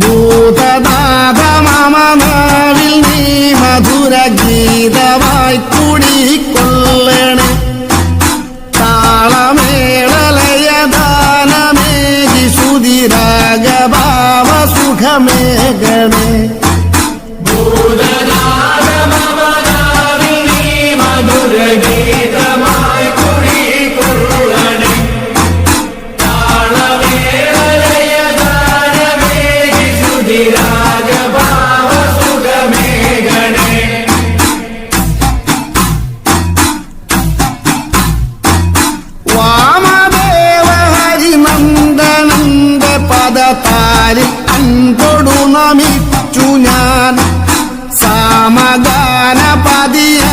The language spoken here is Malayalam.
ഭൂതനാഥ മമനാവിൽ നീ മധുര ഗീതമായി കുടിക്കൊള്ളണേ. താളമേളലയദാനമേകി ശ്രുതിരാഗഭാവ സുഖമേകണേ പദതാരിൽ അൻപൊടു നമിച്ചു ഞാൻ. സാമഗാന പതിയ